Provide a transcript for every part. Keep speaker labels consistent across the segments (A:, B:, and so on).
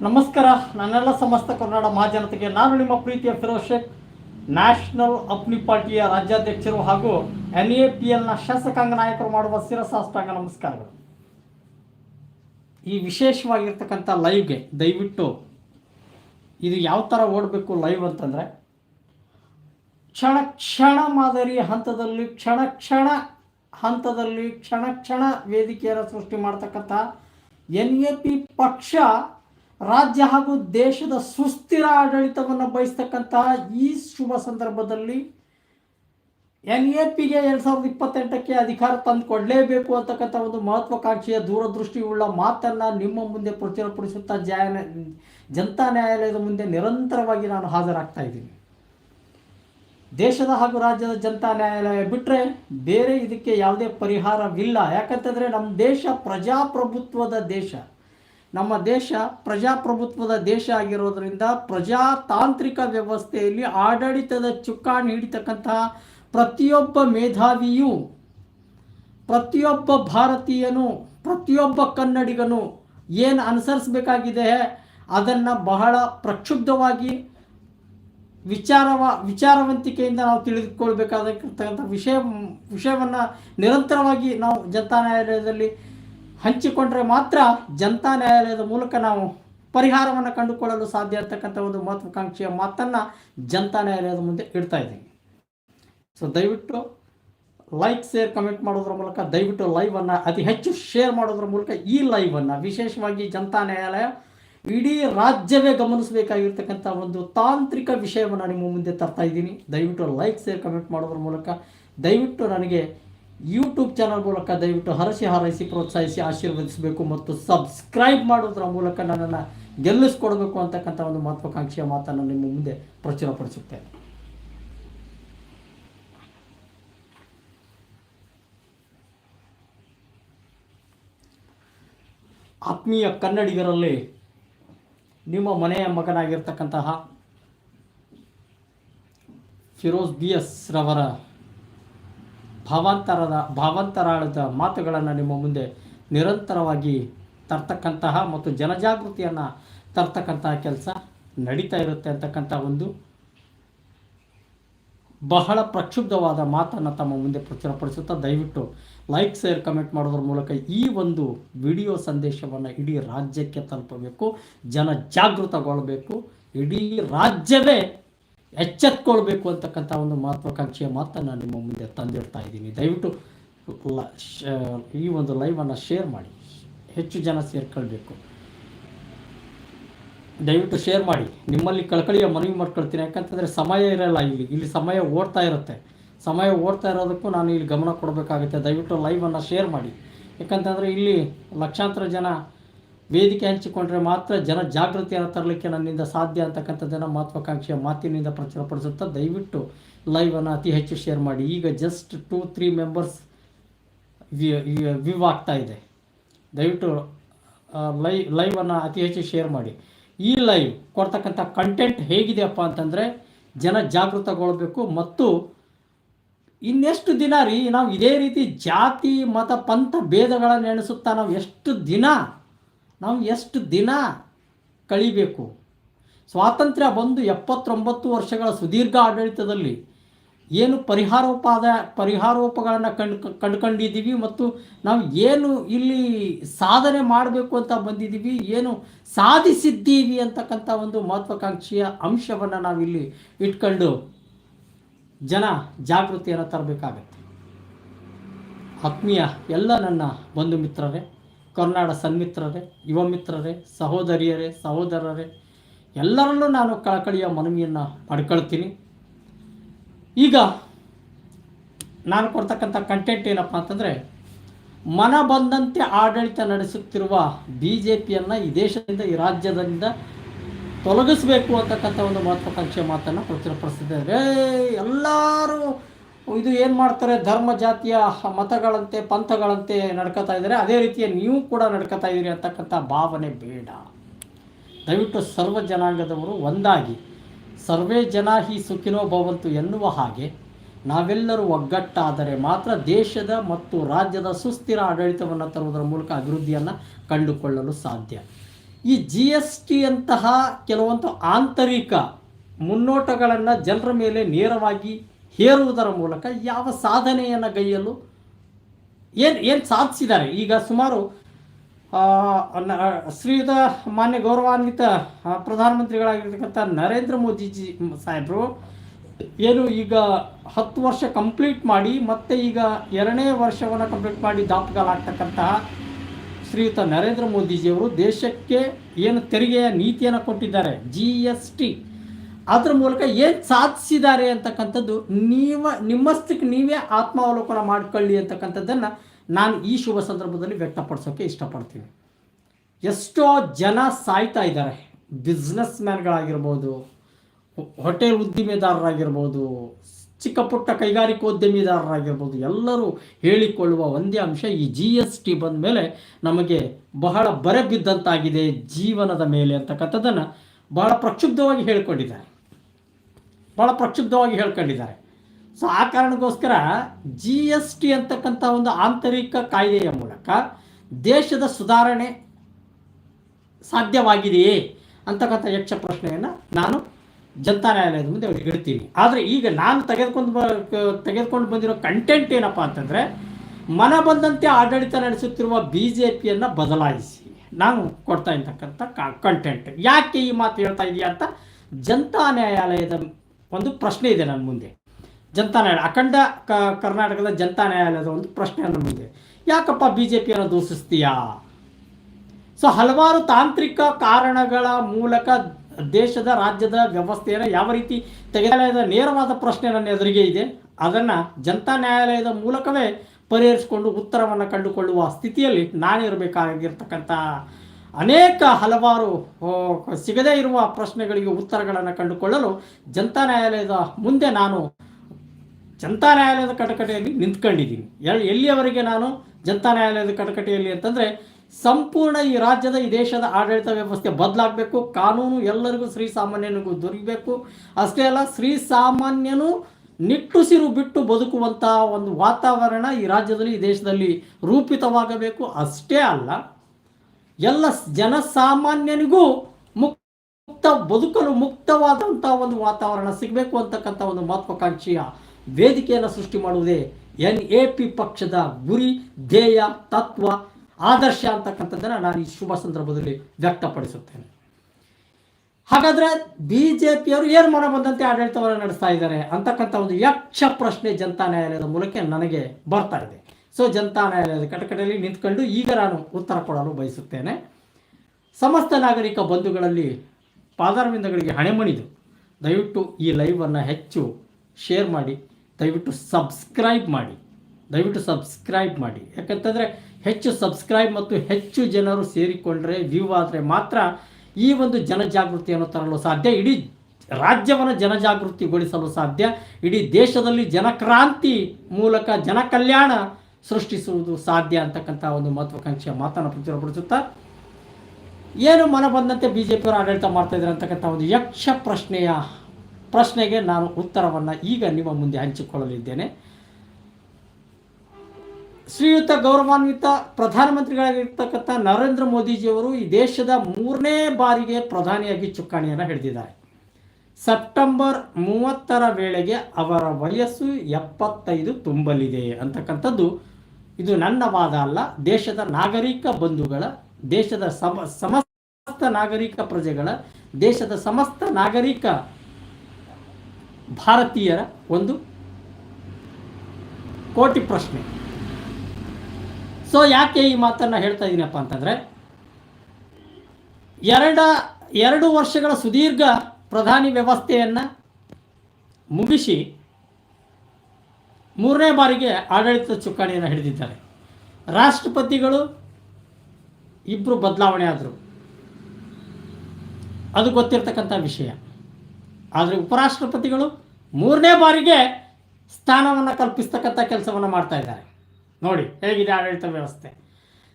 A: ನಮಸ್ಕಾರ. ನನ್ನೆಲ್ಲ ಸಮಸ್ತ ಕನ್ನಡ ಮಹಾಜನತೆಗೆ ನಾನು ನಿಮ್ಮ ಪ್ರೀತಿಯ ಫಿರೋಜ್ ನ್ಯಾಷನಲ್ ಅಪ್ನಿ ಪಾರ್ಟಿಯ ರಾಜ್ಯಾಧ್ಯಕ್ಷರು ಹಾಗೂ ಎನ್ ಎ ಪಿ ಎಲ್ನ ಶಾಸಕಾಂಗ ನಾಯಕರು ಮಾಡುವ ಶಿರಸಾಷ್ಟಾಂಗ ನಮಸ್ಕಾರಗಳು. ಈ ವಿಶೇಷವಾಗಿರ್ತಕ್ಕಂಥ ಲೈವ್ಗೆ ದಯವಿಟ್ಟು ಇದು ಯಾವ ಥರ ಓಡಬೇಕು ಲೈವ್ ಅಂತಂದರೆ, ಕ್ಷಣ ಕ್ಷಣ ಮಾದರಿ ಹಂತದಲ್ಲಿ, ಕ್ಷಣ ಕ್ಷಣ ಹಂತದಲ್ಲಿ, ಕ್ಷಣ ಕ್ಷಣ ವೇದಿಕೆಯನ್ನು ಸೃಷ್ಟಿ ಮಾಡ್ತಕ್ಕಂಥ ಎನ್ ಎ ಪಿ ಪಕ್ಷ ರಾಜ್ಯ ಹಾಗೂ ದೇಶದ ಸುಸ್ಥಿರ ಆಡಳಿತವನ್ನು ಬಯಸ್ತಕ್ಕಂತಹ ಈ ಶುಭ ಸಂದರ್ಭದಲ್ಲಿ ಎನ್ ಎ ಪಿಗೆ ಎರಡು ಸಾವಿರದ ಇಪ್ಪತ್ತೆಂಟಕ್ಕೆ ಅಧಿಕಾರ ತಂದು ಕೊಡಲೇಬೇಕು ಅಂತಕ್ಕಂಥ ಒಂದು ಮಹತ್ವಾಕಾಂಕ್ಷೆಯ ದೂರದೃಷ್ಟಿಯುಳ್ಳ ಮಾತನ್ನು ನಿಮ್ಮ ಮುಂದೆ ಪ್ರಚುರಪಡಿಸುತ್ತಾ ಜಾಯ ಜನತಾ ನ್ಯಾಯಾಲಯದ ಮುಂದೆ ನಿರಂತರವಾಗಿ ನಾನು ಹಾಜರಾಗ್ತಾ ಇದ್ದೀನಿ. ದೇಶದ ಹಾಗೂ ರಾಜ್ಯದ ಜನತಾ ನ್ಯಾಯಾಲಯ ಬಿಟ್ಟರೆ ಬೇರೆ ಇದಕ್ಕೆ ಯಾವುದೇ ಪರಿಹಾರವಿಲ್ಲ. ಯಾಕಂತಂದರೆ ನಮ್ಮ ದೇಶ ಪ್ರಜಾಪ್ರಭುತ್ವದ ದೇಶ. ನಮ್ಮ ದೇಶ ಪ್ರಜಾಪ್ರಭುತ್ವದ ದೇಶ ಆಗಿರೋದ್ರಿಂದ ಪ್ರಜಾತಾಂತ್ರಿಕ ವ್ಯವಸ್ಥೆಯಲ್ಲಿ ಆಡಳಿತದ ಚುಕ್ಕಾಣಿ ಹಿಡಿತಕ್ಕಂತಹ ಪ್ರತಿಯೊಬ್ಬ ಮೇಧಾವಿಯೂ, ಪ್ರತಿಯೊಬ್ಬ ಭಾರತೀಯನು, ಪ್ರತಿಯೊಬ್ಬ ಕನ್ನಡಿಗನು ಏನು ಅನುಸರಿಸಬೇಕಾಗಿದೆ ಅದನ್ನು ಬಹಳ ಪ್ರಕ್ಷುಬ್ಧವಾಗಿ ವಿಚಾರವ ವಿಚಾರವಂತಿಕೆಯಿಂದ ನಾವು ತಿಳಿದುಕೊಳ್ಬೇಕಾದಂಥ ವಿಷಯ, ವಿಷಯವನ್ನು ನಿರಂತರವಾಗಿ ನಾವು ಜನತಾ ನ್ಯಾಯಾಲಯದಲ್ಲಿ ಹಂಚಿಕೊಂಡ್ರೆ ಮಾತ್ರ ಜನತಾ ನ್ಯಾಯಾಲಯದ ಮೂಲಕ ನಾವು ಪರಿಹಾರವನ್ನು ಕಂಡುಕೊಳ್ಳಲು ಸಾಧ್ಯ ಇರತಕ್ಕಂಥ ಒಂದು ಮಹತ್ವಾಕಾಂಕ್ಷೆಯ ಮಾತನ್ನು ಜನತಾ ನ್ಯಾಯಾಲಯದ ಮುಂದೆ ಇಡ್ತಾ ಇದ್ದೀನಿ. ಸೊ ದಯವಿಟ್ಟು ಲೈಕ್ ಶೇರ್ ಕಮೆಂಟ್ ಮಾಡೋದ್ರ ಮೂಲಕ ದಯವಿಟ್ಟು ಲೈವನ್ನು ಅತಿ ಹೆಚ್ಚು ಶೇರ್ ಮಾಡೋದ್ರ ಮೂಲಕ ಈ ಲೈವನ್ನು ವಿಶೇಷವಾಗಿ ಜನತಾ ನ್ಯಾಯಾಲಯ ಇಡೀ ರಾಜ್ಯವೇ ಗಮನಿಸಬೇಕಾಗಿರ್ತಕ್ಕಂಥ ಒಂದು ತಾಂತ್ರಿಕ ವಿಷಯವನ್ನು ನಿಮ್ಮ ಮುಂದೆ ತರ್ತಾ ಇದ್ದೀನಿ. ದಯವಿಟ್ಟು ಲೈಕ್ ಶೇರ್ ಕಮೆಂಟ್ ಮಾಡೋದ್ರ ಮೂಲಕ ದಯವಿಟ್ಟು ನನಗೆ ಯೂಟ್ಯೂಬ್ ಚಾನಲ್ ಮೂಲಕ ದಯವಿಟ್ಟು ಹರಸಿ ಹಾರೈಸಿ ಪ್ರೋತ್ಸಾಹಿಸಿ ಆಶೀರ್ವದಿಸಬೇಕು ಮತ್ತು ಸಬ್ಸ್ಕ್ರೈಬ್ ಮಾಡೋದ್ರ ಮೂಲಕ ನನ್ನನ್ನು ಗೆಲ್ಲಿಸ್ಕೊಡ್ಬೇಕು ಅಂತಕ್ಕಂಥ ಒಂದು ಮಹತ್ವಾಕಾಂಕ್ಷೆಯ ಮಾತನ್ನು ನಿಮ್ಮ ಮುಂದೆ ಪ್ರಚುರಪಡಿಸುತ್ತೇನೆ. ಆತ್ಮೀಯ ಕನ್ನಡಿಗರಲ್ಲಿ ನಿಮ್ಮ ಮನೆಯ ಮಗನಾಗಿರ್ತಕ್ಕಂತಹ ಫಿರೋಜ್ ಬಿ ಎಸ್ ರವರ ಭಾವಾಂತರದ, ಭಾವಾಂತರಾಳದ ಮಾತುಗಳನ್ನು ನಿಮ್ಮ ಮುಂದೆ ನಿರಂತರವಾಗಿ ತರ್ತಕ್ಕಂತಹ ಮತ್ತು ಜನಜಾಗೃತಿಯನ್ನು ತರ್ತಕ್ಕಂತಹ ಕೆಲಸ ನಡೀತಾ ಇರುತ್ತೆ ಅಂತಕ್ಕಂಥ ಒಂದು ಬಹಳ ಪ್ರಕ್ಷುಬ್ಧವಾದ ಮಾತನ್ನು ತಮ್ಮ ಮುಂದೆ ಪ್ರಚುರಪಡಿಸುತ್ತಾ ದಯವಿಟ್ಟು ಲೈಕ್, ಶೇರ್, ಕಮೆಂಟ್ ಮಾಡೋದ್ರ ಮೂಲಕ ಈ ಒಂದು ವಿಡಿಯೋ ಸಂದೇಶವನ್ನು ಇಡೀ ರಾಜ್ಯಕ್ಕೆ ತಲುಪಬೇಕು, ಜನ ಜಾಗೃತಗೊಳ್ಳಬೇಕು ಇಡೀ ರಾಜ್ಯವೇ ಎಚ್ಚೆತ್ಕೊಳ್ಬೇಕು ಅಂತಕ್ಕಂಥ ಒಂದು ಮಹತ್ವಾಕಾಂಕ್ಷೆಯ ಮಾತನ್ನು ನಿಮ್ಮ ಮುಂದೆ ತಂದಿಡ್ತಾ ಇದ್ದೀನಿ. ದಯವಿಟ್ಟು ಈ ಒಂದು ಲೈವನ್ನು ಶೇರ್ ಮಾಡಿ. ಹೆಚ್ಚು ಜನ ಸೇರ್ಕೊಳ್ಬೇಕು. ದಯವಿಟ್ಟು ಶೇರ್ ಮಾಡಿ. ನಿಮ್ಮಲ್ಲಿ ಕಳಕಳಿಯ ಮನವಿ ಮಾಡ್ಕೊಳ್ತೀನಿ. ಯಾಕಂತಂದರೆ ಸಮಯ ಇರಲ್ಲ ಇಲ್ಲಿ. ಇಲ್ಲಿ ಸಮಯ ಓಡ್ತಾ ಇರುತ್ತೆ. ಸಮಯ ಓಡ್ತಾ ಇರೋದಕ್ಕೂ ನಾನು ಇಲ್ಲಿ ಗಮನ ಕೊಡಬೇಕಾಗುತ್ತೆ. ದಯವಿಟ್ಟು ಲೈವನ್ನು ಶೇರ್ ಮಾಡಿ. ಯಾಕಂತಂದರೆ ಇಲ್ಲಿ ಲಕ್ಷಾಂತರ ಜನ ವೇದಿಕೆ ಹಂಚಿಕೊಂಡ್ರೆ ಮಾತ್ರ ಜನ ಜಾಗೃತಿಯನ್ನು ತರಲಿಕ್ಕೆ ನನ್ನಿಂದ ಸಾಧ್ಯ ಅಂತಕ್ಕಂಥದ್ದನ್ನು ಮಹತ್ವಾಕಾಂಕ್ಷೆಯ ಮಾತಿನಿಂದ ಪ್ರಚುರಪಡಿಸುತ್ತಾ ದಯವಿಟ್ಟು ಲೈವನ್ನು ಅತಿ ಹೆಚ್ಚು ಶೇರ್ ಮಾಡಿ. ಈಗ just two three members view ಆಗ್ತಾ ಇದೆ. ದಯವಿಟ್ಟು ಲೈ ಲೈವನ್ನು ಅತಿ ಹೆಚ್ಚು ಶೇರ್ ಮಾಡಿ. ಈ ಲೈವ್ ಕೊಡ್ತಕ್ಕಂಥ ಕಂಟೆಂಟ್ ಹೇಗಿದೆಯಪ್ಪ ಅಂತಂದರೆ ಜನ ಜಾಗೃತಗೊಳ್ಬೇಕು ಮತ್ತು ಇನ್ನೆಷ್ಟು ದಿನ ರೀ ನಾವು ಇದೇ ರೀತಿ ಜಾತಿ, ಮತ, ಪಂಥ, ಭೇದಗಳನ್ನು ಎಣಿಸುತ್ತಾ ನಾವು ಎಷ್ಟು ದಿನ ನಾವು ಎಷ್ಟು ದಿನ ಕಳಿಬೇಕು? ಸ್ವಾತಂತ್ರ್ಯ ಬಂದು ಎಪ್ಪತ್ತೊಂಬತ್ತು ವರ್ಷಗಳ ಸುದೀರ್ಘ ಆಡಳಿತದಲ್ಲಿ ಏನು ಪರಿಹಾರೋಪಾದ, ಪರಿಹಾರೋಪಗಳನ್ನು ಕಂಡು, ಕಂಡುಕೊಂಡಿದ್ದೀವಿ ಮತ್ತು ನಾವು ಏನು ಇಲ್ಲಿ ಸಾಧನೆ ಮಾಡಬೇಕು ಅಂತ ಬಂದಿದ್ದೀವಿ, ಏನು ಸಾಧಿಸಿದ್ದೀವಿ ಅಂತಕ್ಕಂಥ ಒಂದು ಮಹತ್ವಾಕಾಂಕ್ಷೆಯ ಅಂಶವನ್ನು ನಾವಿಲ್ಲಿ ಇಟ್ಕೊಂಡು ಜನ ಜಾಗೃತಿಯನ್ನು ತರಬೇಕಾಗತ್ತೆ. ಆತ್ಮೀಯ ಎಲ್ಲ ನನ್ನ ಬಂಧು ಮಿತ್ರರೇ ಕರ್ನಾಡ ಸನ್ಮಿತ್ರರೇ, ಯುವ ಮಿತ್ರರೇ, ಸಹೋದರಿಯರೇ, ಸಹೋದರರೇ, ಎಲ್ಲರಲ್ಲೂ ನಾನು ಕಳಕಳಿಯ ಮನವಿಯನ್ನು ಪಡ್ಕೊಳ್ತೀನಿ. ಈಗ ನಾನು ಕೊಡ್ತಕ್ಕಂಥ ಕಂಟೆಂಟ್ ಏನಪ್ಪ ಅಂತಂದರೆ, ಮನ ಬಂದಂತೆ ಆಡಳಿತ ನಡೆಸುತ್ತಿರುವ ಬಿ ಜೆ ಪಿಯನ್ನು ಈ ದೇಶದಿಂದ, ಈ ರಾಜ್ಯದಿಂದ ತೊಲಗಿಸಬೇಕು ಅಂತಕ್ಕಂಥ ಒಂದು ಮಹತ್ವಾಕಾಂಕ್ಷೆಯ ಮಾತನ್ನು ಪ್ರಚುರಪಡಿಸಿದ್ದಾರೆ ಎಲ್ಲರೂ ಇದು ಏನು ಮಾಡ್ತಾರೆ? ಧರ್ಮ ಜಾತಿಯ ಮತಗಳಂತೆ, ಪಂಥಗಳಂತೆ ನಡ್ಕೋತಾ ಇದ್ದಾರೆ. ಅದೇ ರೀತಿಯ ನೀವು ಕೂಡ ನಡ್ಕೋತಾ ಇದ್ದೀರಿ ಅಂತಕ್ಕಂಥ ಭಾವನೆ ಬೇಡ. ದಯವಿಟ್ಟು ಸರ್ವ ಜನಾಂಗದವರು ಒಂದಾಗಿ, ಸರ್ವೇ ಜನ ಹಿ ಸುಖಿನೋ ಭವಂತು ಎನ್ನುವ ಹಾಗೆ ನಾವೆಲ್ಲರೂ ಒಗ್ಗಟ್ಟಾದರೆ ಮಾತ್ರ ದೇಶದ ಮತ್ತು ರಾಜ್ಯದ ಸುಸ್ಥಿರ ಆಡಳಿತವನ್ನು ತರುವುದರ ಮೂಲಕ ಅಭಿವೃದ್ಧಿಯನ್ನು ಕಂಡುಕೊಳ್ಳಲು ಸಾಧ್ಯ. ಈ ಜಿ ಎಸ್ ಟಿ ಅಂತಹ ಕೆಲವೊಂದು ಆಂತರಿಕ ಮುನ್ನೋಟಗಳನ್ನು ಜನರ ಮೇಲೆ ನೇರವಾಗಿ ಹೇರುವುದರ ಮೂಲಕ ಯಾವ ಸಾಧನೆಯನ್ನು ಗೈಯಲು ಏನು ಏನು ಸಾಧಿಸಿದ್ದಾರೆ? ಈಗ ಸುಮಾರು ಶ್ರೀಯುತ ಮಾನ್ಯ ಗೌರವಾನ್ವಿತ ಪ್ರಧಾನಮಂತ್ರಿಗಳಾಗಿರ್ತಕ್ಕಂಥ ನರೇಂದ್ರ ಮೋದಿಜಿ ಸಾಹೇಬರು ಏನು ಈಗ ಹತ್ತು ವರ್ಷ ಕಂಪ್ಲೀಟ್ ಮಾಡಿ ಮತ್ತೆ ಈಗ ಎರಡನೇ ವರ್ಷವನ್ನು ಕಂಪ್ಲೀಟ್ ಮಾಡಿ ದಾಪುಗಾಲಾಗ್ತಕ್ಕಂತಹ ಶ್ರೀಯುತ ನರೇಂದ್ರ ಮೋದಿಜಿಯವರು ದೇಶಕ್ಕೆ ಏನು ತೆರಿಗೆಯ ನೀತಿಯನ್ನು ಕೊಟ್ಟಿದ್ದಾರೆ? ಜಿ ಎಸ್ ಟಿ ಅದ್ರ ಮೂಲಕ ಏನು ಸಾಧಿಸಿದ್ದಾರೆ ಅಂತಕ್ಕಂಥದ್ದು ನೀವ, ನಿಮ್ಮಷ್ಟಕ್ಕೆ ನೀವೇ ಆತ್ಮಾವಲೋಕನ ಮಾಡ್ಕೊಳ್ಳಿ ಅಂತಕ್ಕಂಥದ್ದನ್ನು ನಾನು ಈ ಶುಭ ಸಂದರ್ಭದಲ್ಲಿ ವ್ಯಕ್ತಪಡಿಸೋಕೆ ಇಷ್ಟಪಡ್ತೀನಿ. ಎಷ್ಟೋ ಜನ ಸಾಯ್ತಾ ಇದ್ದಾರೆ. ಬಿಸ್ನೆಸ್ ಮ್ಯಾನ್ಗಳಾಗಿರ್ಬೋದು ಹೋಟೆಲ್ ಉದ್ದಿಮೆದಾರರಾಗಿರ್ಬೋದು, ಚಿಕ್ಕ ಪುಟ್ಟ ಕೈಗಾರಿಕೋದ್ಯಮಿದಾರರಾಗಿರ್ಬೋದು, ಎಲ್ಲರೂ ಹೇಳಿಕೊಳ್ಳುವ ಒಂದೇ ಅಂಶ ಈ ಜಿ ಎಸ್ ಟಿ ಬಂದ ಮೇಲೆ ನಮಗೆ ಬಹಳ ಬರೆ ಬಿದ್ದಂತಾಗಿದೆ ಜೀವನದ ಮೇಲೆ ಅಂತಕ್ಕಂಥದ್ದನ್ನು ಬಹಳ ಪ್ರಕ್ಷುಬ್ಧವಾಗಿ ಹೇಳ್ಕೊಂಡಿದ್ದಾರೆ. ಭಾಳ ಪ್ರಕ್ಷುಬ್ಧವಾಗಿ ಹೇಳ್ಕೊಂಡಿದ್ದಾರೆ. ಸೊ ಆ ಕಾರಣಕ್ಕೋಸ್ಕರ ಜಿ ಎಸ್ ಟಿ ಅಂತಕ್ಕಂಥ ಒಂದು ಆಂತರಿಕ ಕಾಯ್ದೆಯ ಮೂಲಕ ದೇಶದ ಸುಧಾರಣೆ ಸಾಧ್ಯವಾಗಿದೆಯೇ ಅಂತಕ್ಕಂಥ ಯಕ್ಷ ಪ್ರಶ್ನೆಯನ್ನು ನಾನು ಜನತಾ ನ್ಯಾಯಾಲಯದ ಮುಂದೆ ಅವ್ರಿಗೆ ಇಡ್ತೀನಿ ಆದರೆ ಈಗ ನಾನು ತೆಗೆದುಕೊಂಡು ಬ ತೆಗೆದುಕೊಂಡು ಬಂದಿರೋ ಕಂಟೆಂಟ್ ಏನಪ್ಪ ಅಂತಂದರೆ ಮನ ಬಂದಂತೆ ಆಡಳಿತ ನಡೆಸುತ್ತಿರುವ ಬಿ ಜೆ ಪಿಯನ್ನು ಬದಲಾಯಿಸಿ. ನಾನು ಕೊಡ್ತಾ ಇರ್ತಕ್ಕಂಥ ಕಂಟೆಂಟ್ ಯಾಕೆ ಈ ಮಾತು ಹೇಳ್ತಾ ಇದೆಯಾ ಅಂತ ಜನತಾ ನ್ಯಾಯಾಲಯದ ಒಂದು ಪ್ರಶ್ನೆ ಇದೆ ನನ್ನ ಮುಂದೆ. ಜನತಾ ನ್ಯಾಯಾಲಯ, ಅಖಂಡ ಕ, ಕರ್ನಾಟಕದ ಜನತಾ ನ್ಯಾಯಾಲಯದ ಒಂದು ಪ್ರಶ್ನೆ ನನ್ನ ಮುಂದೆ. ಯಾಕಪ್ಪ ಬಿ ಜೆ ಪಿಯನ್ನು ದೂಷಿಸ್ತೀಯಾ? ಸೊ ಹಲವಾರು ತಾಂತ್ರಿಕ ಕಾರಣಗಳ ಮೂಲಕ ದೇಶದ ರಾಜ್ಯದ ವ್ಯವಸ್ಥೆಯನ್ನು ಯಾವ ರೀತಿ ತೆಗೆದಾಲಯದ ನೇರವಾದ ಪ್ರಶ್ನೆ ನನ್ನ ಎದುರಿಗೆ ಇದೆ. ಅದನ್ನು ಜನತಾ ನ್ಯಾಯಾಲಯದ ಮೂಲಕವೇ ಪರಿಹರಿಸಿಕೊಂಡು ಉತ್ತರವನ್ನು ಕಂಡುಕೊಳ್ಳುವ ಸ್ಥಿತಿಯಲ್ಲಿ ನಾನಿರಬೇಕಾಗಿರ್ತಕ್ಕಂಥ ಅನೇಕ ಹಲವಾರು ಸಿಗದೇ ಇರುವ ಪ್ರಶ್ನೆಗಳಿಗೆ ಉತ್ತರಗಳನ್ನು ಕಂಡುಕೊಳ್ಳಲು ಜನತಾ ನ್ಯಾಯಾಲಯದ ಮುಂದೆ ನಾನು ಜನತಾ ನ್ಯಾಯಾಲಯದ ಕಟಕಟೆಯಲ್ಲಿ ನಿಂತ್ಕೊಂಡಿದ್ದೀನಿ. ಎಲ್, ಎಲ್ಲಿಯವರೆಗೆ ನಾನು ಜನತಾ ನ್ಯಾಯಾಲಯದ ಕಟಕಟೆಯಲ್ಲಿ ಅಂತಂದರೆ ಸಂಪೂರ್ಣ ಈ ರಾಜ್ಯದ, ಈ ದೇಶದ ಆಡಳಿತ ವ್ಯವಸ್ಥೆ ಬದಲಾಗಬೇಕು, ಕಾನೂನು ಎಲ್ಲರಿಗೂ ಶ್ರೀ ಸಾಮಾನ್ಯನಿಗೂ ದೊರಕಬೇಕು ಅಷ್ಟೇ ಅಲ್ಲ ಶ್ರೀ ಸಾಮಾನ್ಯನು ನಿಟ್ಟುಸಿರು ಬಿಟ್ಟು ಬದುಕುವಂತಹ ಒಂದು ವಾತಾವರಣ ಈ ರಾಜ್ಯದಲ್ಲಿ, ಈ ದೇಶದಲ್ಲಿ ರೂಪಿತವಾಗಬೇಕು. ಅಷ್ಟೇ ಅಲ್ಲ ಎಲ್ಲ ಜನಸಾಮಾನ್ಯನಿಗೂ ಮುಕ್ತ, ಬದುಕಲು ಮುಕ್ತವಾದಂಥ ಒಂದು ವಾತಾವರಣ ಸಿಗಬೇಕು ಅಂತಕ್ಕಂಥ ಒಂದು ಮಹತ್ವಾಕಾಂಕ್ಷೆಯ ವೇದಿಕೆಯನ್ನು ಸೃಷ್ಟಿ ಮಾಡುವುದೇ ಎನ್ ಎ ಪಿ ಪಕ್ಷದ ಗುರಿ, ಧ್ಯೇಯ, ತತ್ವ, ಆದರ್ಶ ಅಂತಕ್ಕಂಥದ್ದನ್ನು ನಾನು ಈ ಶುಭ ಸಂದರ್ಭದಲ್ಲಿ ವ್ಯಕ್ತಪಡಿಸುತ್ತೇನೆ. ಹಾಗಾದ್ರೆ ಬಿ ಜೆ ಪಿಯವರು ಏನು ಮನ ಬಂದಂತೆ ಆಡಳಿತವನ್ನು ನಡೆಸ್ತಾ ಇದ್ದಾರೆ ಅಂತಕ್ಕಂಥ ಒಂದು ಯಕ್ಷ ಪ್ರಶ್ನೆ ಜನತಾ ನ್ಯಾಯಾಲಯದ ಮೂಲಕ ನನಗೆ ಬರ್ತಾ ಇದೆ. ಸೊ ಜನತಾ ನ್ಯಾಯಾಲಯದ ಕಟಕಟೆಯಲ್ಲಿ ನಿಂತ್ಕೊಂಡು ಈಗ ನಾನು ಉತ್ತರ ಕೊಡಲು ಬಯಸುತ್ತೇನೆ. ಸಮಸ್ತ ನಾಗರಿಕ ಬಂಧುಗಳಲ್ಲಿ ಪಾದಾರವಿಂದಗಳಿಗೆ ಹಣೆ ಮಣಿದು ದಯವಿಟ್ಟು ಈ ಲೈವನ್ನು ಹೆಚ್ಚು ಶೇರ್ ಮಾಡಿ, ದಯವಿಟ್ಟು ಸಬ್ಸ್ಕ್ರೈಬ್ ಮಾಡಿ, ದಯವಿಟ್ಟು ಸಬ್ಸ್ಕ್ರೈಬ್ ಮಾಡಿ. ಯಾಕಂತಂದರೆ ಹೆಚ್ಚು ಸಬ್ಸ್ಕ್ರೈಬ್ ಮತ್ತು ಹೆಚ್ಚು ಜನರು ಸೇರಿಕೊಂಡ್ರೆ ವ್ಯೂ ಆದರೆ ಮಾತ್ರ ಈ ಒಂದು ಜನಜಾಗೃತಿಯನ್ನು ತರಲು ಸಾಧ್ಯ. ಇಡೀ ರಾಜ್ಯವನ್ನು ಜನಜಾಗೃತಿಗೊಳಿಸಲು ಸಾಧ್ಯ. ಇಡೀ ದೇಶದಲ್ಲಿ ಜನಕ್ರಾಂತಿ ಮೂಲಕ ಜನಕಲ್ಯಾಣ ಸೃಷ್ಟಿಸುವುದು ಸಾಧ್ಯ ಅಂತಕ್ಕಂಥ ಒಂದು ಮಹತ್ವಾಕಾಂಕ್ಷೆಯ ಮಾತನ್ನು ಪ್ರಚುರಪಡಿಸುತ್ತಾ, ಏನು ಮನ ಬಂದಂತೆ ಬಿ ಜೆ ಪಿಯವರು ಆಡಳಿತ ಮಾಡ್ತಾ ಇದ್ದಾರೆ ಅಂತಕ್ಕಂಥ ಒಂದು ಯಕ್ಷ ಪ್ರಶ್ನೆಯ, ಪ್ರಶ್ನೆಗೆ ನಾನು ಉತ್ತರವನ್ನು ಈಗ ನಿಮ್ಮ ಮುಂದೆ ಹಂಚಿಕೊಳ್ಳಲಿದ್ದೇನೆ. ಶ್ರೀಯುತ ಗೌರವಾನ್ವಿತ ಪ್ರಧಾನಮಂತ್ರಿಗಳಾಗಿರ್ತಕ್ಕಂಥ ನರೇಂದ್ರ ಮೋದಿಜಿಯವರು ಈ ದೇಶದ ಮೂರನೇ ಬಾರಿಗೆ ಪ್ರಧಾನಿಯಾಗಿ ಚುಕ್ಕಾಣಿಯನ್ನು ಹಿಡಿದಿದ್ದಾರೆ. ಸೆಪ್ಟೆಂಬರ್ ಮೂವತ್ತರ ವೇಳೆಗೆ ಅವರ ವಯಸ್ಸು ಎಪ್ಪತ್ತೈದು ತುಂಬಲಿದೆ ಅಂತಕ್ಕಂಥದ್ದು ಇದು ನನ್ನ ವಾದ ಅಲ್ಲ, ದೇಶದ ನಾಗರಿಕ ಬಂಧುಗಳ, ದೇಶದ ಸಮ, ಸಮಸ್ತ ನಾಗರಿಕ ಪ್ರಜೆಗಳ, ದೇಶದ ಸಮಸ್ತ ನಾಗರಿಕ ಭಾರತೀಯರ ಒಂದು ಕೋಟಿ ಪ್ರಶ್ನೆ. ಸೊ ಯಾಕೆ ಈ ಮಾತನ್ನು ಹೇಳ್ತಾ ಇದ್ದೀನಪ್ಪ ಅಂತಂದರೆ, ಎರಡ, ಎರಡು ವರ್ಷಗಳ ಸುದೀರ್ಘ ಪ್ರಧಾನಿ ವ್ಯವಸ್ಥೆಯನ್ನು ಮುಗಿಸಿ ಮೂರನೇ ಬಾರಿಗೆ ಆಡಳಿತ ಚುಕ್ಕಾಣಿಯನ್ನು ಹಿಡಿದಿದ್ದಾರೆ. ರಾಷ್ಟ್ರಪತಿಗಳು ಇಬ್ಬರು ಬದಲಾವಣೆ ಆದರು. ಅದು ಗೊತ್ತಿರತಕ್ಕಂಥ ವಿಷಯ. ಆದರೆ ಉಪರಾಷ್ಟ್ರಪತಿಗಳು ಮೂರನೇ ಬಾರಿಗೆ ಸ್ಥಾನವನ್ನು ಕಲ್ಪಿಸ್ತಕ್ಕಂಥ ಕೆಲಸವನ್ನು ಮಾಡ್ತಾ ಇದ್ದಾರೆ. ನೋಡಿ, ಹೇಗಿದೆ ಆಡಳಿತ ವ್ಯವಸ್ಥೆ.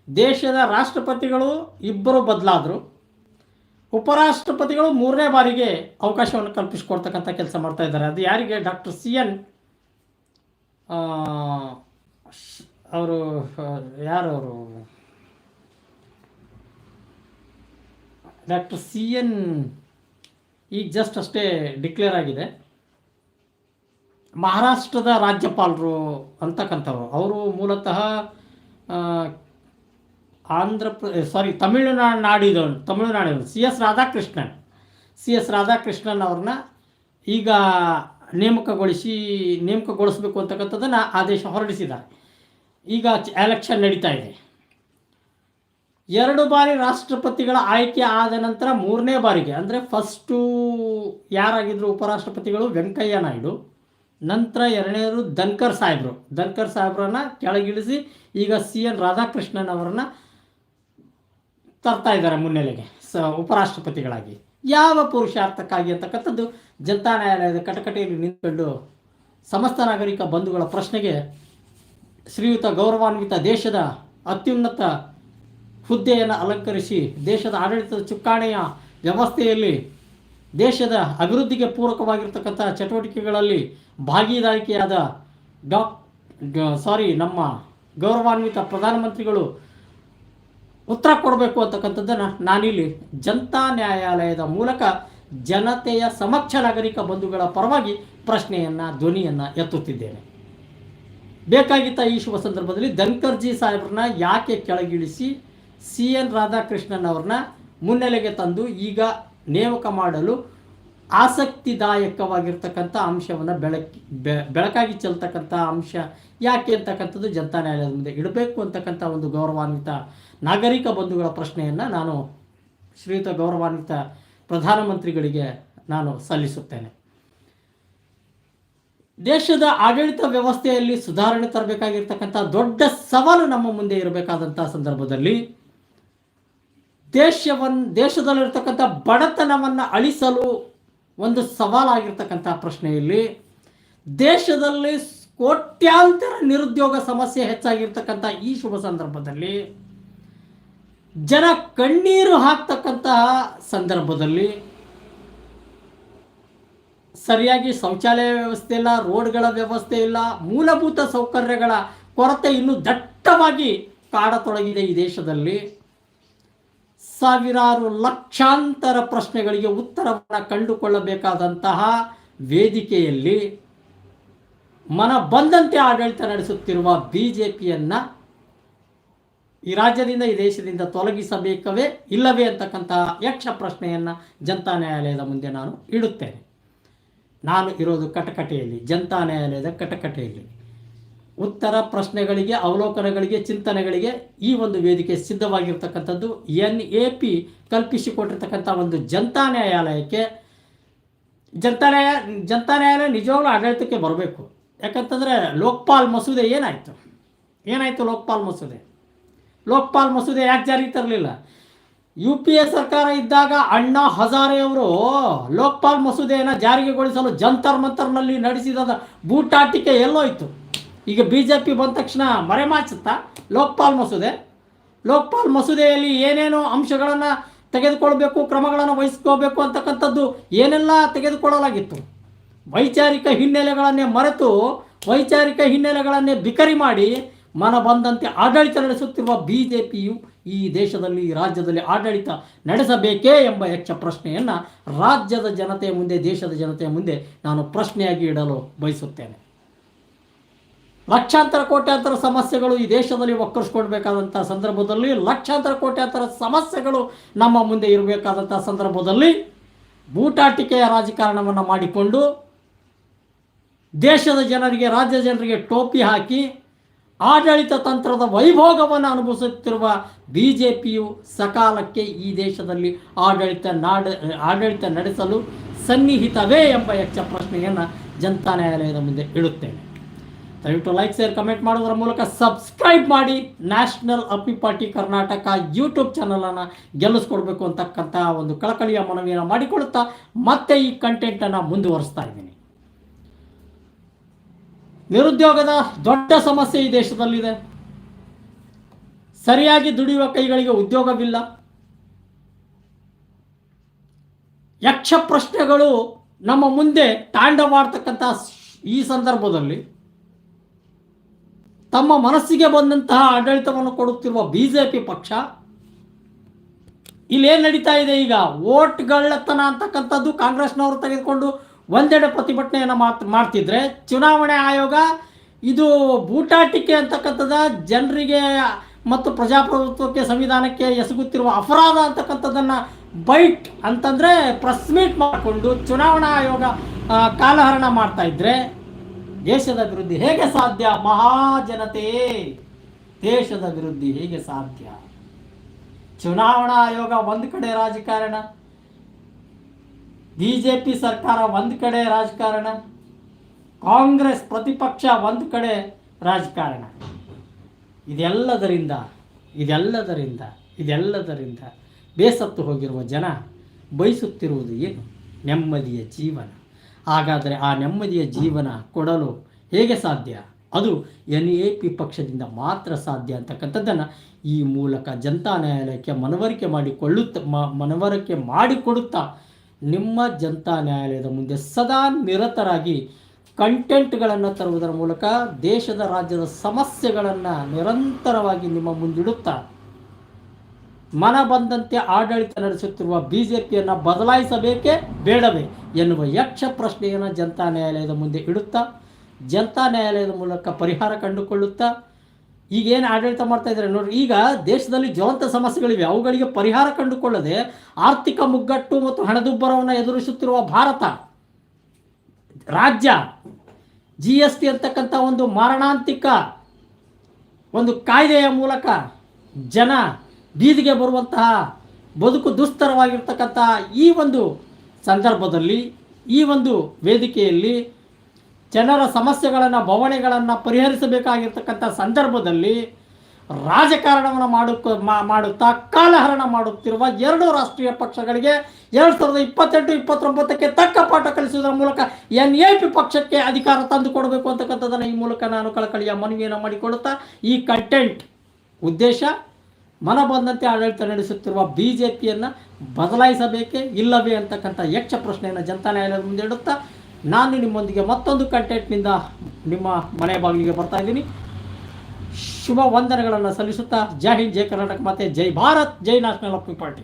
A: ದೇಶದ ರಾಷ್ಟ್ರಪತಿಗಳು ಇಬ್ಬರು ಬದಲಾದರು. ಉಪರಾಷ್ಟ್ರಪತಿಗಳು ಮೂರನೇ ಬಾರಿಗೆ ಅವಕಾಶವನ್ನು ಕಲ್ಪಿಸಿಕೊಡ್ತಕ್ಕಂಥ ಕೆಲಸ ಮಾಡ್ತಾ ಇದ್ದಾರೆ. ಅದು ಯಾರಿಗೆ? ಡಾಕ್ಟರ್ ಸಿ ಎನ್ ಅವರು ಯಾರು ಅವರು ಡಾಕ್ಟರ್ ಸಿ ಎನ್ ಈಗ ಜಸ್ಟ್ ಅಷ್ಟೇ ಡಿಕ್ಲೇರ್ ಆಗಿದೆ. ಮಹಾರಾಷ್ಟ್ರದ ರಾಜ್ಯಪಾಲರು ಅಂತಕ್ಕಂಥವ್ರು. ಅವರು ಮೂಲತಃ ಆಂಧ್ರ ಪ್ರ ಸಾರಿ ತಮಿಳುನಾಡು ನಾಡಿದ ತಮಿಳುನಾಡಿನ C S Radhakrishnan. C S Radhakrishnan ಅವ್ರನ್ನ ಈಗ ನೇಮಕಗೊಳಿಸಿ, ನೇಮಕಗೊಳಿಸಬೇಕು ಅಂತಕ್ಕಂಥದ್ದನ್ನು ಆದೇಶ ಹೊರಡಿಸಿದ್ದಾರೆ. ಈಗ ಎಲೆಕ್ಷನ್ ನಡೀತಾ ಇದೆ. ಎರಡು ಬಾರಿ ರಾಷ್ಟ್ರಪತಿಗಳ ಆಯ್ಕೆ ಆದ ನಂತರ ಮೂರನೇ ಬಾರಿಗೆ, ಅಂದರೆ ಫಸ್ಟು ಯಾರಾಗಿದ್ದರು ಉಪರಾಷ್ಟ್ರಪತಿಗಳು? ವೆಂಕಯ್ಯ ನಾಯ್ಡು. ನಂತರ ಎರಡನೇದು ಧನ್ಕರ್ ಸಾಹೇಬರು. ಧನ್ಕರ್ ಸಾಹೇಬ್ರನ್ನ ಕೆಳಗಿಳಿಸಿ ಈಗ ಸಿ ಎನ್ ರಾಧಾಕೃಷ್ಣನ್ ಅವರನ್ನು ತರ್ತಾ ಇದ್ದಾರೆ ಮುನ್ನೆಲೆಗೆ, ಸ ಉಪರಾಷ್ಟ್ರಪತಿಗಳಾಗಿ. ಯಾವ ಪುರುಷಾರ್ಥಕ್ಕಾಗಿ ಅಂತಕ್ಕಂಥದ್ದು ಜನತಾ ನ್ಯಾಯಾಲಯದ ಕಟಕಟೆಯಲ್ಲಿ ನಿಂತ್ಕೊಂಡು ಸಮಸ್ತ ನಾಗರಿಕ ಬಂಧುಗಳ ಪ್ರಶ್ನೆಗೆ ಶ್ರೀಯುತ ಗೌರವಾನ್ವಿತ ದೇಶದ ಅತ್ಯುನ್ನತ ಹುದ್ದೆಯನ್ನು ಅಲಂಕರಿಸಿ ದೇಶದ ಆಡಳಿತದ ಚುಕ್ಕಾಣೆಯ ವ್ಯವಸ್ಥೆಯಲ್ಲಿ ದೇಶದ ಅಭಿವೃದ್ಧಿಗೆ ಪೂರಕವಾಗಿರ್ತಕ್ಕಂಥ ಚಟುವಟಿಕೆಗಳಲ್ಲಿ ಭಾಗಿದಾರಿಕೆಯಾದ ಡಾಕ್ ಸಾರಿ ನಮ್ಮ ಗೌರವಾನ್ವಿತ ಪ್ರಧಾನಮಂತ್ರಿಗಳು ಉತ್ತರ ಕೊಡಬೇಕು ಅಂತಕ್ಕಂಥದ್ದನ್ನು ನಾನಿಲ್ಲಿ ಜನತಾ ನ್ಯಾಯಾಲಯದ ಮೂಲಕ ಜನತೆಯ ಸಮಕ್ಷ ನಾಗರಿಕ ಬಂಧುಗಳ ಪರವಾಗಿ ಪ್ರಶ್ನೆಯನ್ನು, ಧ್ವನಿಯನ್ನು ಎತ್ತುತ್ತಿದ್ದೇನೆ. ಬೇಕಾಗಿತ್ತ ಈ ಶುಭ ಸಂದರ್ಭದಲ್ಲಿ ಧನ್ಕರ್ಜಿ ಸಾಹೇಬ್ರನ್ನ ಯಾಕೆ ಕೆಳಗಿಳಿಸಿ ಸಿ ಎನ್ ರಾಧಾಕೃಷ್ಣನ್ ಅವ್ರನ್ನ ಮುನ್ನೆಲೆಗೆ ತಂದು ಈಗ ನೇಮಕ ಮಾಡಲು ಆಸಕ್ತಿದಾಯಕವಾಗಿರ್ತಕ್ಕಂಥ ಅಂಶವನ್ನು ಬೆಳಕಿ ಬೆಳಕಾಗಿ ಚೆಲ್ತಕ್ಕಂಥ ಅಂಶ ಯಾಕೆ ಅಂತಕ್ಕಂಥದ್ದು ಜನತಾ ನ್ಯಾಯಾಲಯದ ಮುಂದೆ ಇಡಬೇಕು ಅಂತಕ್ಕಂಥ ಒಂದು ಗೌರವಾನ್ವಿತ ನಾಗರಿಕ ಬಂಧುಗಳ ಪ್ರಶ್ನೆಯನ್ನು ನಾನು ಶ್ರೀಯುತ ಗೌರವಾನ್ವಿತ ಪ್ರಧಾನಮಂತ್ರಿಗಳಿಗೆ ನಾನು ಸಲ್ಲಿಸುತ್ತೇನೆ. ದೇಶದ ಆಡಳಿತ ವ್ಯವಸ್ಥೆಯಲ್ಲಿ ಸುಧಾರಣೆ ತರಬೇಕಾಗಿರ್ತಕ್ಕಂಥ ದೊಡ್ಡ ಸವಾಲು ನಮ್ಮ ಮುಂದೆ ಇರಬೇಕಾದಂಥ ಸಂದರ್ಭದಲ್ಲಿ ದೇಶವನ್, ದೇಶದಲ್ಲಿರ್ತಕ್ಕಂಥ ಬಡತನವನ್ನು ಅಳಿಸಲು ಒಂದು ಸವಾಲಾಗಿರ್ತಕ್ಕಂಥ ಪ್ರಶ್ನೆಯಲ್ಲಿ ದೇಶದಲ್ಲಿ ಕೋಟ್ಯಾಂತರ ನಿರುದ್ಯೋಗ ಸಮಸ್ಯೆ ಹೆಚ್ಚಾಗಿರ್ತಕ್ಕಂಥ ಈ ಶುಭ ಸಂದರ್ಭದಲ್ಲಿ ಜನ ಕಣ್ಣೀರು ಹಾಕ್ತಕ್ಕಂತಹ ಸಂದರ್ಭದಲ್ಲಿ ಸರಿಯಾಗಿ ಶೌಚಾಲಯ ವ್ಯವಸ್ಥೆ ಇಲ್ಲ, ರೋಡ್ಗಳ ವ್ಯವಸ್ಥೆ ಇಲ್ಲ, ಮೂಲಭೂತ ಸೌಕರ್ಯಗಳ ಕೊರತೆ ಇನ್ನೂ ದಟ್ಟವಾಗಿ ಕಾಡತೊಡಗಿದೆ ಈ ದೇಶದಲ್ಲಿ. ಸಾವಿರಾರು ಲಕ್ಷಾಂತರ ಪ್ರಶ್ನೆಗಳಿಗೆ ಉತ್ತರವನ್ನು ಕಂಡುಕೊಳ್ಳಬೇಕಾದಂತಹ ವೇದಿಕೆಯಲ್ಲಿ ಮನ ಬಂದಂತೆ ಆಡಳಿತ ನಡೆಸುತ್ತಿರುವ ಬಿ ಜೆ ಪಿಯನ್ನು ಈ ರಾಜ್ಯದಿಂದ ಈ ದೇಶದಿಂದ ತೊಲಗಿಸಬೇಕವೇ ಇಲ್ಲವೇ ಅಂತಕ್ಕಂತಹ ಯಕ್ಷ ಪ್ರಶ್ನೆಯನ್ನು ಜನತಾ ನ್ಯಾಯಾಲಯದ ಮುಂದೆ ನಾನು ಇಡುತ್ತೇನೆ. ನಾನು ಇರೋದು ಕಟಕಟೆಯಲ್ಲಿ, ಜನತಾ ನ್ಯಾಯಾಲಯದ ಕಟಕಟೆಯಲ್ಲಿ. ಉತ್ತರ ಪ್ರಶ್ನೆಗಳಿಗೆ, ಅವಲೋಕನಗಳಿಗೆ, ಚಿಂತನೆಗಳಿಗೆ ಈ ಒಂದು ವೇದಿಕೆ ಸಿದ್ಧವಾಗಿರ್ತಕ್ಕಂಥದ್ದು ಎನ್ ಎ ಪಿ ಕಲ್ಪಿಸಿಕೊಟ್ಟಿರ್ತಕ್ಕಂಥ ಒಂದು ಜನತಾ ನ್ಯಾಯಾಲಯಕ್ಕೆ. ಜನತಾ ನ್ಯಾಯ, ಜನತಾ ನ್ಯಾಯಾಲಯ ನಿಜವಾಗ್ಲೂ ಆಡಳಿತಕ್ಕೆ ಬರಬೇಕು. ಯಾಕಂತಂದರೆ ಲೋಕ್ಪಾಲ್ ಮಸೂದೆ ಏನಾಯಿತು? ಏನಾಯಿತು ಲೋಕ್ಪಾಲ್ ಮಸೂದೆ? ಲೋಕ್ಪಾಲ್ ಮಸೂದೆ ಯಾಕೆ ಜಾರಿಗೆ ತರಲಿಲ್ಲ? ಯು ಪಿ ಎ ಸರ್ಕಾರ ಇದ್ದಾಗ ಅಣ್ಣಾ ಹಜಾರೆ ಅವರು ಲೋಕ್ಪಾಲ್ ಮಸೂದೆಯನ್ನು ಜಾರಿಗೆಗೊಳಿಸಲು ಜಂತರ್ ಮಂತರ್ನಲ್ಲಿ ನಡೆಸಿದ ಬೂಟಾಟಿಕೆ ಎಲ್ಲೋಯ್ತು. ಈಗ ಬಿ ಜೆ ಪಿ ಬಂದ ತಕ್ಷಣ ಮರೆಮಾಚುತ್ತಾ ಲೋಕ್ಪಾಲ್ ಮಸೂದೆ? ಲೋಕ್ಪಾಲ್ ಮಸೂದೆಯಲ್ಲಿ ಏನೇನು ಅಂಶಗಳನ್ನು ತೆಗೆದುಕೊಳ್ಬೇಕು, ಕ್ರಮಗಳನ್ನು ವಹಿಸ್ಕೋಬೇಕು ಅಂತಕ್ಕಂಥದ್ದು ಏನೆಲ್ಲ ತೆಗೆದುಕೊಳ್ಳಲಾಗಿತ್ತು? ವೈಚಾರಿಕ ಹಿನ್ನೆಲೆಗಳನ್ನೇ ಮರೆತು ವೈಚಾರಿಕ ಹಿನ್ನೆಲೆಗಳನ್ನೇ ಬಿಕರಿ ಮಾಡಿ ಮನ ಬಂದಂತೆ ಆಡಳಿತ ನಡೆಸುತ್ತಿರುವ ಬಿ ಜೆ ಪಿಯು ಈ ದೇಶದಲ್ಲಿ, ಈ ರಾಜ್ಯದಲ್ಲಿ ಆಡಳಿತ ನಡೆಸಬೇಕೇ ಎಂಬ ಯಕ್ಷ ಪ್ರಶ್ನೆಯನ್ನು ರಾಜ್ಯದ ಜನತೆಯ ಮುಂದೆ, ದೇಶದ ಜನತೆಯ ಮುಂದೆ ನಾನು ಪ್ರಶ್ನೆಯಾಗಿ ಇಡಲು ಬಯಸುತ್ತೇನೆ. ಲಕ್ಷಾಂತರ ಕೋಟ್ಯಾಂತರ ಸಮಸ್ಯೆಗಳು ಈ ದೇಶದಲ್ಲಿ ಒಕ್ಕರಿಸ್ಕೊಳ್ಬೇಕಾದಂಥ ಸಂದರ್ಭದಲ್ಲಿ, ಲಕ್ಷಾಂತರ ಕೋಟ್ಯಾಂತರ ಸಮಸ್ಯೆಗಳು ನಮ್ಮ ಮುಂದೆ ಇರಬೇಕಾದಂಥ ಸಂದರ್ಭದಲ್ಲಿ ಬೂಟಾಟಿಕೆಯ ರಾಜಕಾರಣವನ್ನು ಮಾಡಿಕೊಂಡು ದೇಶದ ಜನರಿಗೆ ರಾಜ್ಯ ಜನರಿಗೆ ಟೋಪಿ ಹಾಕಿ ಆಡಳಿತ ತಂತ್ರದ ವೈಭೋಗವನ್ನು ಅನುಭವಿಸುತ್ತಿರುವ ಬಿ ಜೆ ಪಿಯು ಸಕಾಲಕ್ಕೆ ಈ ದೇಶದಲ್ಲಿ ಆಡಳಿತ ನಾಡ, ಆಡಳಿತ ನಡೆಸಲು ಸನ್ನಿಹಿತವೇ ಎಂಬ ಯಕ್ಷ ಪ್ರಶ್ನೆಯನ್ನು ಜನತಾ ನ್ಯಾಯಾಲಯದ ಮುಂದೆ ಇಡುತ್ತೇನೆ. ದಯವಿಟ್ಟು ಲೈಕ್, ಶೇರ್, ಕಮೆಂಟ್ ಮಾಡೋದರ ಮೂಲಕ ಸಬ್ಸ್ಕ್ರೈಬ್ ಮಾಡಿ. ನ್ಯಾಷನಲ್ ಅಪ್ಪಿ ಪಾರ್ಟಿ ಕರ್ನಾಟಕ ಯೂಟ್ಯೂಬ್ ಚಾನಲನ್ನು ಗೆಲ್ಲಿಸ್ಕೊಡ್ಬೇಕು ಅಂತಕ್ಕಂಥ ಒಂದು ಕಳಕಳಿಯ ಮನವಿಯನ್ನು ಮಾಡಿಕೊಳ್ಳುತ್ತಾ ಮತ್ತೆ ಈ ಕಂಟೆಂಟನ್ನು ಮುಂದುವರಿಸ್ತಾ ಇದ್ದೀನಿ. ನಿರುದ್ಯೋಗದ ದೊಡ್ಡ ಸಮಸ್ಯೆ ಈ ದೇಶದಲ್ಲಿದೆ. ಸರಿಯಾಗಿ ದುಡಿಯುವ ಕೈಗಳಿಗೆ ಉದ್ಯೋಗವಿಲ್ಲ. ಯಕ್ಷ ಪ್ರಶ್ನೆಗಳು ನಮ್ಮ ಮುಂದೆ ತಾಂಡವಾಡ್ತಕ್ಕಂಥ ಈ ಸಂದರ್ಭದಲ್ಲಿ ತಮ್ಮ ಮನಸ್ಸಿಗೆ ಬಂದಂತಹ ಆಡಳಿತವನ್ನು ಕೊಡುತ್ತಿರುವ ಬಿ ಜೆ ಪಿ ಪಕ್ಷ, ಇಲ್ಲೇನು ನಡೀತಾ ಇದೆ ಈಗ? ಓಟ್ಗಳ್ಳತನ ಅಂತಕ್ಕಂಥದ್ದು ಕಾಂಗ್ರೆಸ್ನವರು ತೆಗೆದುಕೊಂಡು ಒಂದೆಡೆ ಪ್ರತಿಭಟನೆಯನ್ನು ಮಾತ್, ಮಾಡ್ತಿದ್ರೆ ಚುನಾವಣೆ ಆಯೋಗ ಇದು ಬೂಟಾಟಿಕೆ ಅಂತಕ್ಕಂಥದ್ದು ಜನರಿಗೆ ಮತ್ತು ಪ್ರಜಾಪ್ರಭುತ್ವಕ್ಕೆ ಸಂವಿಧಾನಕ್ಕೆ ಎಸಗುತ್ತಿರುವ ಅಪರಾಧ ಅಂತಕ್ಕಂಥದ್ದನ್ನು ಬೈಟ್ ಅಂತಂದರೆ ಪ್ರೆಸ್ ಮೀಟ್ ಮಾಡಿಕೊಂಡು ಚುನಾವಣಾ ಆಯೋಗ ಕಾಲಹರಣ ಮಾಡ್ತಾ ಇದ್ರೆ ದೇಶದ ಅಭಿವೃದ್ಧಿ ಹೇಗೆ ಸಾಧ್ಯ? ಮಹಾಜನತೆಯೇ ದೇಶದ ಅಭಿವೃದ್ಧಿ ಹೇಗೆ ಸಾಧ್ಯ? ಚುನಾವಣಾ ಆಯೋಗ ಒಂದು ಕಡೆ ರಾಜಕಾರಣ ಬಿ ಜೆ ಪಿ ಸರ್ಕಾರ ಒಂದು ಕಡೆ ರಾಜಕಾರಣ, ಕಾಂಗ್ರೆಸ್ ಪ್ರತಿಪಕ್ಷ ಒಂದು ಕಡೆ ರಾಜಕಾರಣ. ಇದೆಲ್ಲದರಿಂದ ಇದೆಲ್ಲದರಿಂದ ಇದೆಲ್ಲದರಿಂದ ಬೇಸತ್ತು ಹೋಗಿರುವ ಜನ ಬಯಸುತ್ತಿರುವುದು ಏನು? ನೆಮ್ಮದಿಯ ಜೀವನ. ಹಾಗಾದರೆ ಆ ನೆಮ್ಮದಿಯ ಜೀವನ ಕೊಡಲು ಹೇಗೆ ಸಾಧ್ಯ? ಅದು ಎನ್ ಎ ಪಿ ಪಕ್ಷದಿಂದ ಮಾತ್ರ ಸಾಧ್ಯ ಅಂತಕ್ಕಂಥದ್ದನ್ನು ಈ ಮೂಲಕ ಜನತಾ ನ್ಯಾಯಾಲಯಕ್ಕೆ ಮನವರಿಕೆ ಮಾಡಿಕೊಳ್ಳುತ್ತ ಮನವರಿಕೆ ಮಾಡಿಕೊಡುತ್ತಾ ನಿಮ್ಮ ಜನತಾ ನ್ಯಾಯಾಲಯದ ಮುಂದೆ ಸದಾ ನಿರತರಾಗಿ ಕಂಟೆಂಟ್ಗಳನ್ನು ತರುವುದರ ಮೂಲಕ ದೇಶದ ರಾಜ್ಯದ ಸಮಸ್ಯೆಗಳನ್ನು ನಿರಂತರವಾಗಿ ನಿಮ್ಮ ಮುಂದಿಡುತ್ತಾ ಮನ ಬಂದಂತೆ ಆಡಳಿತ ನಡೆಸುತ್ತಿರುವ ಬಿ ಜೆ ಪಿಯನ್ನು ಬದಲಾಯಿಸಬೇಕೇ ಬೇಡವೇ ಎನ್ನುವ ಯಕ್ಷ ಪ್ರಶ್ನೆಯನ್ನು ಜನತಾ ನ್ಯಾಯಾಲಯದ ಮುಂದೆ ಇಡುತ್ತಾ ಜನತಾ ನ್ಯಾಯಾಲಯದ ಮೂಲಕ ಪರಿಹಾರ ಕಂಡುಕೊಳ್ಳುತ್ತಾ ಈಗೇನು ಆಡಳಿತ ಮಾಡ್ತಾ ಇದ್ದಾರೆ ನೋಡ್ರಿ, ಈಗ ದೇಶದಲ್ಲಿ ಜ್ವಲಂತ ಸಮಸ್ಯೆಗಳಿವೆ. ಅವುಗಳಿಗೆ ಪರಿಹಾರ ಕಂಡುಕೊಳ್ಳದೆ ಆರ್ಥಿಕ ಮುಗ್ಗಟ್ಟು ಮತ್ತು ಹಣದುಬ್ಬರವನ್ನು ಎದುರಿಸುತ್ತಿರುವ ಭಾರತ, ರಾಜ್ಯ ಜಿ ಎಸ್ ಟಿ ಅಂತಕ್ಕಂಥ ಒಂದು ಮಾರಣಾಂತಿಕ ಒಂದು ಕಾಯ್ದೆಯ ಮೂಲಕ ಜನ ಬೀದಿಗೆ ಬರುವಂತಹ ಬದುಕು ದುಸ್ತರವಾಗಿರ್ತಕ್ಕಂಥ ಈ ಒಂದು ಸಂದರ್ಭದಲ್ಲಿ, ಈ ಒಂದು ವೇದಿಕೆಯಲ್ಲಿ ಜನರ ಸಮಸ್ಯೆಗಳನ್ನು, ಬವಣೆಗಳನ್ನು ಪರಿಹರಿಸಬೇಕಾಗಿರ್ತಕ್ಕಂಥ ಸಂದರ್ಭದಲ್ಲಿ ರಾಜಕಾರಣವನ್ನು ಮಾಡು ಮಾಡುತ್ತಾ ಕಾಲಹರಣ ಮಾಡುತ್ತಿರುವ ಎರಡು ರಾಷ್ಟ್ರೀಯ ಪಕ್ಷಗಳಿಗೆ ಎರಡು ಸಾವಿರದ ಇಪ್ಪತ್ತೆಂಟು, ಇಪ್ಪತ್ತೊಂಬತ್ತಕ್ಕೆ ತಕ್ಕ ಪಾಠ ಕಲಿಸುವುದರ ಮೂಲಕ ಎನ್ ಎ ಪಿ ಪಕ್ಷಕ್ಕೆ ಅಧಿಕಾರ ತಂದು ಕೊಡಬೇಕು ಅಂತಕ್ಕಂಥದ್ದನ್ನು ಈ ಮೂಲಕ ನಾನು ಕಳಕಳಿಯ ಮನವಿಯನ್ನು ಮಾಡಿಕೊಡುತ್ತಾ ಈ ಕಂಟೆಂಟ್ ಉದ್ದೇಶ ಮನ ಬಂದಂತೆ ಆಡಳಿತ ನಡೆಸುತ್ತಿರುವ ಬಿ ಜೆ ಪಿಯನ್ನು ಬದಲಾಯಿಸಬೇಕೇ ಇಲ್ಲವೇ ಅಂತಕ್ಕಂಥ ಯಕ್ಷ ಪ್ರಶ್ನೆಯನ್ನು ಜನತಾ ನ್ಯಾಯಾಲಯದ ಮುಂದೆ ಇಡುತ್ತಾ ನಾನು ನಿಮ್ಮೊಂದಿಗೆ ಮತ್ತೊಂದು ಕಂಟೆಂಟ್ನಿಂದ ನಿಮ್ಮ ಮನೆ ಬಾಗಿಲಿಗೆ ಬರ್ತಾ ಇದ್ದೀನಿ. ಶುಭ ವಂದನೆಗಳನ್ನು ಸಲ್ಲಿಸುತ್ತಾ ಜೈ ಹಿಂದ್, ಜೈ ಕರ್ನಾಟಕ, ಮತ್ತು ಜೈ ಭಾರತ್, ಜೈ ನ್ಯಾಷನಲ್ ಆಫ್ ಪಾರ್ಟಿ